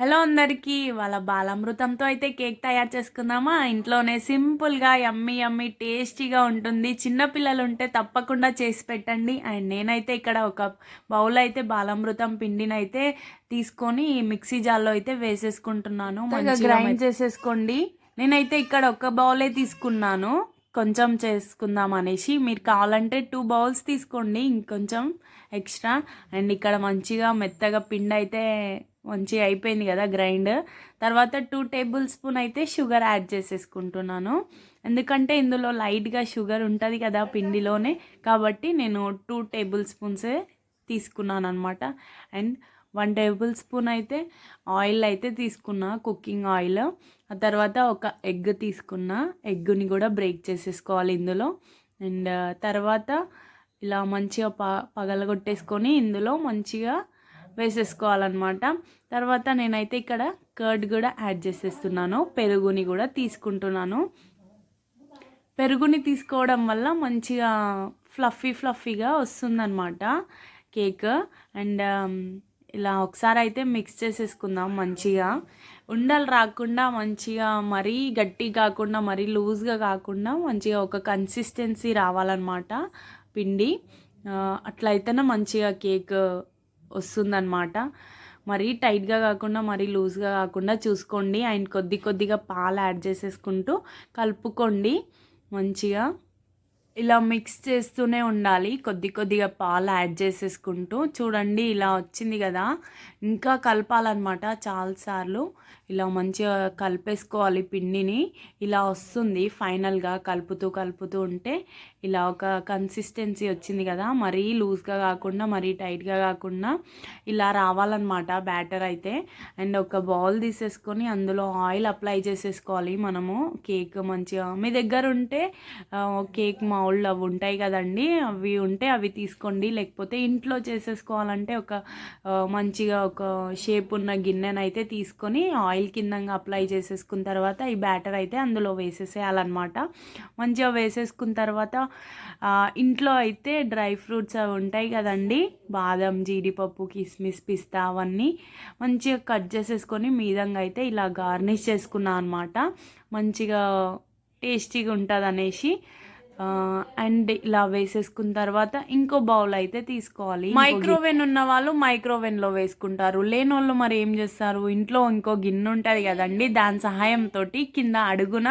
Hello అందరికీ వాళ్ళ బాలామృతంతో అయితే కేక్ తయారు చేసుకుందామా? ఇంట్లోనే సింపుల్గా యమ్మీ యమ్మీ టేస్టీగా ఉంటుంది. చిన్నపిల్లలు ఉంటే తప్పకుండా చేసి పెట్టండి. అండ్ నేనైతే ఇక్కడ ఒక బౌల్ అయితే బాలామృతం పిండిని అయితే తీసుకొని మిక్సీ జార్లో అయితే వేసేసుకుంటున్నాను. గ్రైండ్ చేసేసుకోండి. నేనైతే ఇక్కడ ఒక బౌలే తీసుకున్నాను. కొంచెం చేసుకుందాం అనేసి. మీరు కావాలంటే టూ బౌల్స్ తీసుకోండి. ఇంకొంచెం ఎక్స్ట్రా. అండ్ ఇక్కడ మంచిగా మెత్తగా పిండి అయితే మంచిగా అయిపోయింది కదా గ్రైండ్. తర్వాత టూ టేబుల్ స్పూన్ అయితే షుగర్ యాడ్ చేసేసుకుంటున్నాను. ఎందుకంటే ఇందులో లైట్గా షుగర్ ఉంటుంది కదా పిండిలోనే. కాబట్టి నేను టూ టేబుల్ స్పూన్సే తీసుకున్నాను అనమాట అండ్ వన్ టేబుల్ స్పూన్ అయితే ఆయిల్ అయితే తీసుకున్నా కుకింగ్ ఆయిల్ ఆ తర్వాత ఒక ఎగ్ తీసుకున్నా. ఎగ్ని కూడా బ్రేక్ చేసేసుకోవాలి ఇందులో. అండ్ తర్వాత ఇలా మంచిగా ప పగలగొట్టేసుకొని ఇందులో మంచిగా వేసేసుకోవాలన్నమాట. తర్వాత నేనైతే ఇక్కడ కర్డ్ కూడా యాడ్ చేసేస్తున్నాను. పెరుగుని కూడా తీసుకుంటున్నాను. పెరుగుని తీసుకోవడం వల్ల మంచిగా ఫ్లఫీ ఫ్లఫీగా వస్తుందన్నమాట కేక్. అండ్ ఇలా ఒకసారి అయితే మిక్స్ చేసేసుకుందాం మంచిగా. ఉండలు రాకుండా మంచిగా మరీ గట్టి కాకుండా మరీ లూజ్గా కాకుండా మంచిగా ఒక కన్సిస్టెన్సీ రావాలన్నమాట పిండి. అట్లయితేనే మంచిగా కేక్ వస్తుందన్నమాట. మరీ టైట్గా కాకుండా మరీ లూజ్గా కాకుండా చూసుకోండి. అండ్ కొద్ది కొద్దిగా పాలు యాడ్ చేసేసుకుంటూ కలుపుకోండి మంచిగా. ఇలా మిక్స్ చేస్తూనే ఉండాలి. కొద్ది కొద్దిగా పాలు యాడ్ చేసేసుకుంటూ. చూడండి ఇలా వచ్చింది కదా. ఇంకా కలపాలన్నమాట చాలాసార్లు. ఇలా మంచిగా కలిపేసుకోవాలి పిండిని. ఇలా వస్తుంది. ఫైనల్గా కలుపుతూ కలుపుతూ ఉంటే ఇలా ఒక కన్సిస్టెన్సీ వచ్చింది కదా. మరీ లూజ్గా కాకుండా మరీ టైట్గా కాకుండా ఇలా రావాలన్నమాట బ్యాటర్ అయితే. అండ్ ఒక బౌల్ తీసేసుకొని అందులో ఆయిల్ అప్లై చేసేసుకోవాలి మనము. కేక్ మంచిగా మీ దగ్గర ఉంటే కేక్ మౌల్డ్ అవి ఉంటాయి కదండి అవి ఉంటే అవి తీసుకోండి. లేకపోతే ఇంట్లో చేసేసుకోవాలంటే ఒక మంచిగా ఒక షేప్ ఉన్న గిన్నెనైతే తీసుకొని ఆయిల్ కిందంగా అప్లై చేసేసుకున్న తర్వాత ఈ బ్యాటర్ అయితే అందులో వేసేసేయాలన్నమాట. మంచిగా వేసేసుకున్న తర్వాత ఇంట్లో అయితే డ్రై ఫ్రూట్స్ అవి ఉంటాయి కదండి బాదం జీడిపప్పు కిస్మిస్ పిస్తా అవన్నీ మంచిగా కట్ చేసేసుకొని మీదంగా అయితే ఇలా గార్నిష్ చేసుకున్నాను అనమాట మంచిగా టేస్టీగా ఉంటుంది అనేసి అండ్ ఇలా వేసేసుకున్న తర్వాత ఇంకో బౌల్ అయితే తీసుకోవాలి. మైక్రోవెన్ ఉన్న వాళ్ళు మైక్రోవేన్లో వేసుకుంటారు. లేని వాళ్ళు మరి ఏం చేస్తారు? ఇంట్లో ఇంకో గిన్నె ఉంటుంది కదండి దాని సహాయంతో కింద అడుగున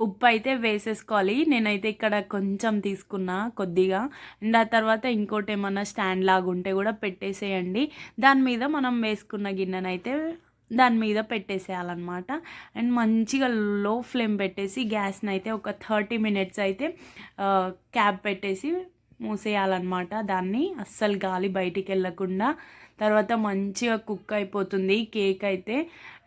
ఉప్పు అయితే వేసేసుకోవాలి. నేనైతే ఇక్కడ కొంచెం తీసుకున్నా కొద్దిగా. అండ్ ఆ తర్వాత ఇంకోటి ఏమన్నా స్టాండ్ లాగా ఉంటే కూడా పెట్టేసేయండి. దాని మీద మనం వేసుకున్న గిన్నెనైతే దాని మీద పెట్టేసేయాలన్నమాట. అండ్ మంచిగా లో ఫ్లేమ్ పెట్టేసి గ్యాస్ని అయితే ఒక థర్టీ మినిట్స్ అయితే క్యాప్ పెట్టేసి మూసేయాలన్నమాట. దాన్ని అస్సలు గాలి బయటికి వెళ్ళకుండా. తర్వాత మంచిగా కుక్ అయిపోతుంది కేక్ అయితే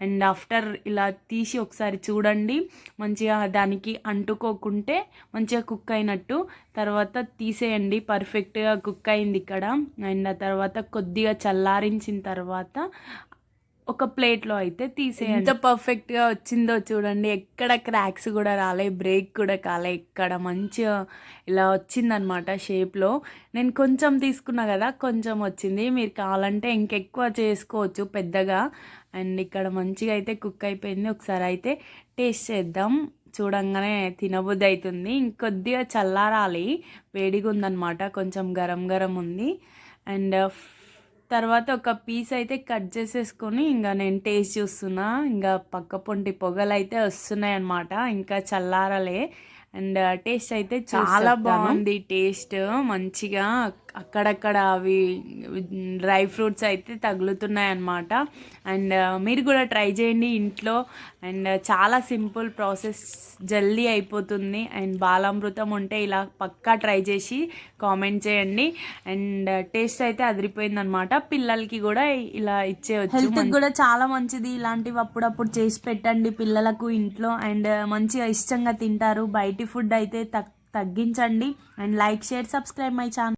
అండ్ ఆఫ్టర్ ఇలా తీసి ఒకసారి చూడండి. మంచిగా దానికి అంటుకోకుంటే మంచిగా కుక్ అయినట్టు. తర్వాత తీసేయండి. పర్ఫెక్ట్గా కుక్ అయింది ఇక్కడ. అండ్ ఆ తర్వాత కొద్దిగా చల్లారించిన తర్వాత ఒక ప్లేట్లో అయితే తీసేయండి ఎంత పర్ఫెక్ట్గా వచ్చిందో చూడండి. ఎక్కడ క్రాక్స్ కూడా రాలే బ్రేక్ కూడా కాలే ఎక్కడ మంచిగా ఇలా వచ్చిందనమాట షేప్లో. నేను కొంచెం తీసుకున్నా కదా కొంచెం వచ్చింది. మీరు కావాలంటే ఇంకెక్కువ చేసుకోవచ్చు పెద్దగా. అండ్ ఇక్కడ మంచిగా అయితే కుక్ అయిపోయింది. ఒకసారి అయితే టేస్ట్ చేద్దాం. చూడంగానే తినబుద్ధి అవుతుంది. ఇంకొద్దిగా చల్లారాలి. వేడిగా ఉందన్నమాట కొంచెం గరం గరం ఉంది. అండ్ తర్వాత ఒక పీస్ అయితే కట్ చేసేసుకొని ఇంకా నేను టేస్ట్ చూస్తున్నా. ఇంకా పక్క పొంటి పొగలు అయితే వస్తున్నాయి అనమాట ఇంకా చల్లారలే. అండ్ టేస్ట్ అయితే చాలా బాగుంది టేస్ట్. మంచిగా అక్కడక్కడ అవి డ్రై ఫ్రూట్స్ అయితే తగులుతున్నాయి అన్నమాట అండ్ మీరు కూడా ట్రై చేయండి ఇంట్లో. అండ్ చాలా సింపుల్ ప్రాసెస్. జల్దీ అయిపోతుంది. అండ్ బాలామృతం ఉంటే ఇలా పక్కా ట్రై చేసి కామెంట్ చేయండి. అండ్ టేస్ట్ అయితే అదిరిపోయింది అనమాట పిల్లలకి కూడా ఇలా ఇచ్చేవచ్చు హెల్త్ కూడా చాలా మంచిది. ఇలాంటివి అప్పుడప్పుడు చేసి పెట్టండి పిల్లలకు ఇంట్లో. అండ్ మంచిగా ఇష్టంగా తింటారు. బయటి ఫుడ్ అయితే తగ్గించండి. And like share subscribe my channel.